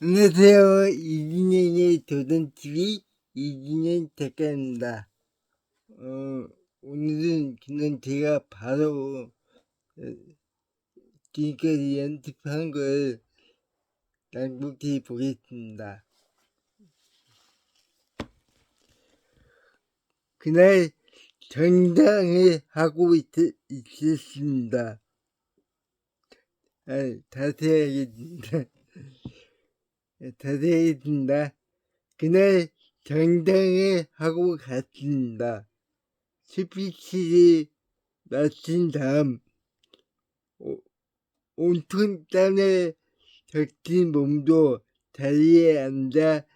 안녕하세요. 이진영의 도전TV 이진영 작가입니다. 어, 오늘은 그냥 제가 바로 어, 지금까지 연습한 걸 낭독해 보겠습니다. 그날 정장을 하고 있, 있었습니다. 아, 다시 해야겠습니다. 다시 하겠습니다. 그날 정장을 하고 갔습니다. 스피치를 마친 다음 오- 온통 땀에 적신 몸도 자리에 앉아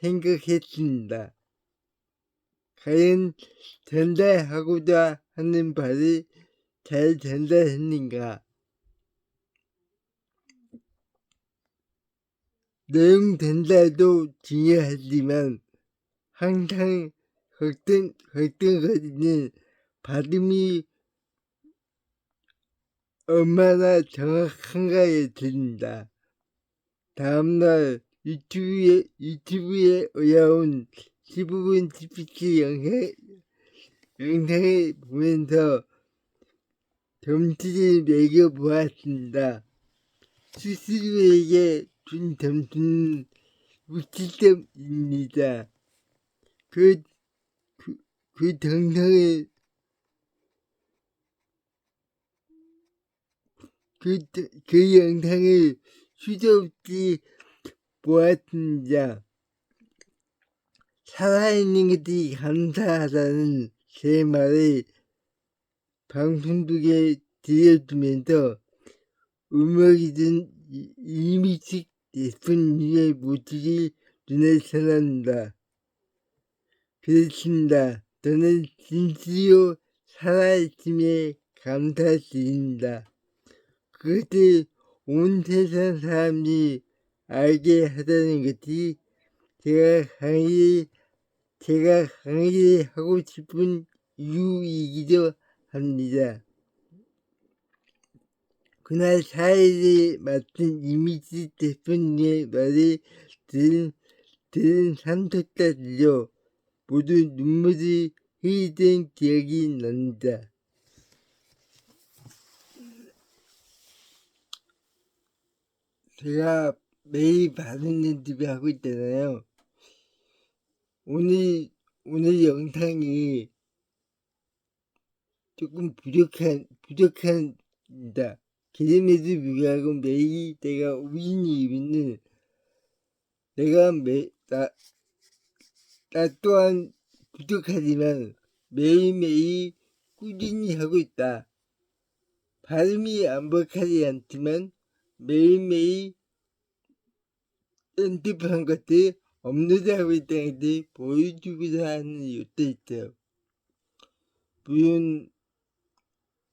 생각했습니다. 과연 전달하고자 하는 바를 잘 전달했는가? 내용 전달도 중요하지만 항상 걱정, 걱정거리는 발음이 얼마나 정확한가에 듭니다. 다음날 유튜브에, 유튜브에 올라온 15분 스피치 영상, 영상을 보면서 점수를 매겨보았습니다. 스스로에게 준 점수는 60점입니다. 그, 그, 그 영상을, 그, 그 영상을 수없이 보았습니다. 살아있는 것이 감사하다는 제 말을 방송 중에 들려주면서 음악이 든 이- 이미식 예쁜이의 모습이 눈에 선합니다. 그렇습니다. 저는 진실로 살아있음에 감사드립니다. 그것을 온 세상 사람이 알게 하자는 것이 제가 강의, 제가 강의를 하고 싶은 이유이기도 합니다. 그날 사회를 맡은 이미지 대표님의 말을 들은, 들은 삼척자들요 모두 눈물이 흐르던 기억이 납니다. 제가 매일 받은 연습을 하고 있잖아요. 오늘, 오늘 영상이 조금 부족한, 부족합니다. 그럼에도 불구하고 매일 내가 우인이 입는 내가 매, 나, 나 또한 부족하지만 매일매일 꾸준히 하고 있다. 발음이 완벽하지 않지만 매일매일 연습한 것들 업로드하고 있다는 것을 보여주고자 하는 이유도 있어요. 물론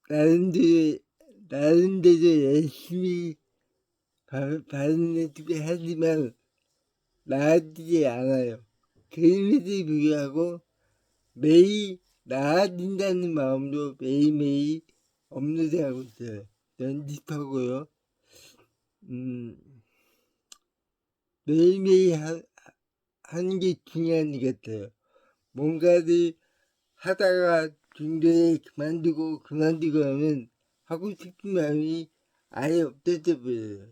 나름대로 나름대로 열심히 바- 발음 연습을 하지만 나아지지 않아요. 그럼에도 불구하고 매일 나아진다는 마음으로 매일매일 업로드하고 있어요. 연습하고요. 음, 매일매일 하, 하는 게 중요한 것 같아요. 뭔가를 하다가 중도에 그만두고 그만두고 하면 하고 싶은 마음이 아예 없어져 버려요.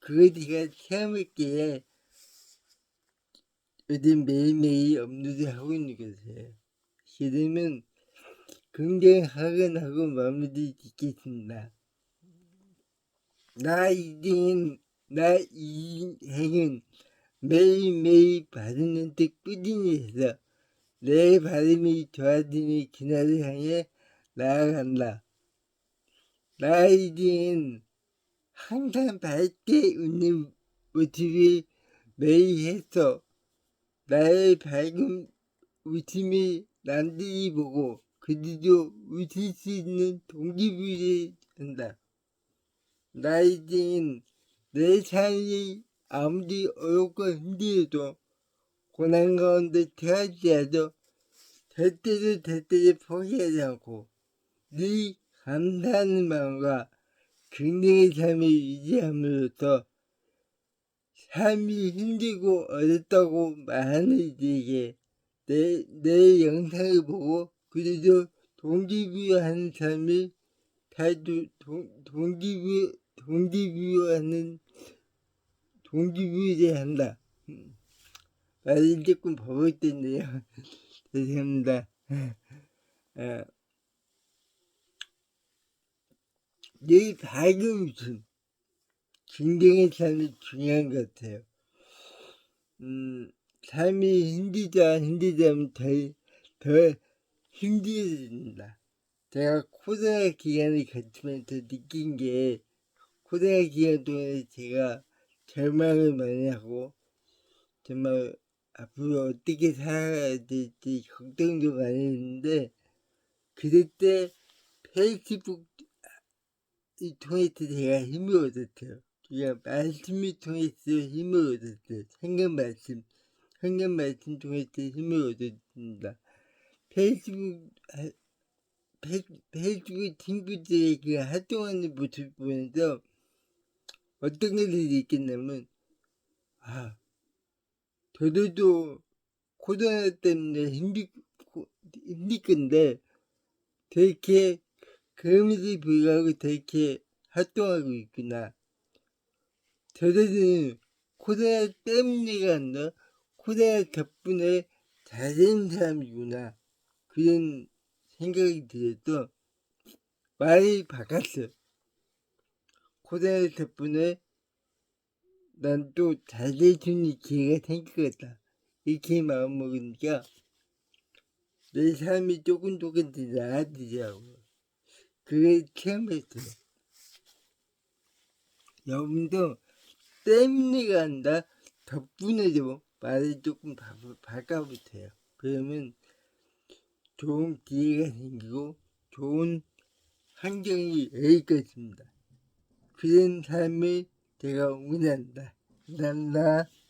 그걸 제가 체험했기에 요즘 매일매일 업로드 하고 있는 것이에요. 그러면 긍정하건하고 마무리 짓겠습니다. 나 이등은 나 이행은 매일매일 발음을 꾸준히 해서 내 발음이 좋아지는 그날을 향해 나아간다. 나이딩은 항상 밝게 웃는 모습을 매일 해서 나의 밝은 웃음이 남들이 보고 그들도 웃을 수 있는 동기부여를 한다. 나이딩은 내 삶이 아무리 어렵고 힘들어도 고난 가운데 태어지라도 절대로 절대로 포기하지 않고 늘 감사하는 마음과 긍정의 삶을 유지함으로써 삶이 힘들고 어렵다고 말하는 이들에게 내, 내 영상을 보고 그래도 동기부여하는 삶을 다도 동, 동기부여, 동기부여하는 동기부여를 한다. 음. 말이 조금 버벅댔네요. 죄송합니다. 아, 내 웃음, 긍정의 삶이 중요한 것 같아요. 음, 삶이 힘들다, 힘들다면 더, 더 힘들어진다. 제가 코로나 기간을 거치면서 느낀 게, 코로나 기간 동안에 제가 절망을 많이 하고, 정말 앞으로 어떻게 살아야 될지 걱정도 많이 했는데, 그럴 때 페이스북 이 통해서 제가 힘을 얻었어요. 제가 말씀을 통해서 힘을 얻었어요. 생각 말씀, 생각 말씀 통해서 힘을 얻었습니다. 페이스북, 아, 페, 페이스북 친구들의 그 활동하는 모습 보면서 어떤 것을 느꼈냐면, 아, 저들도 코로나 때문에 힘들, 힘들 건데, 저렇게 그럼에도 불구하고 저렇게 활동하고 있구나. 저들은 코로나 때문에가 아니라 코로나 덕분에 잘된 사람이구나. 그런 생각이 들어서 많이 바꿨어. 코로나 덕분에 난또 있는 기회가 생겼다. 이렇게 마음먹으니까 내 삶이 조금 조금 더 나아지더라고. 그걸 체험했어요. 여러분도 때문에가 아니라 덕분에도 말을 조금 바, 바꿔보세요. 그러면 좋은 기회가 생기고 좋은 환경이 것입니다. 그런 삶을 제가 응원한다. 감사합니다.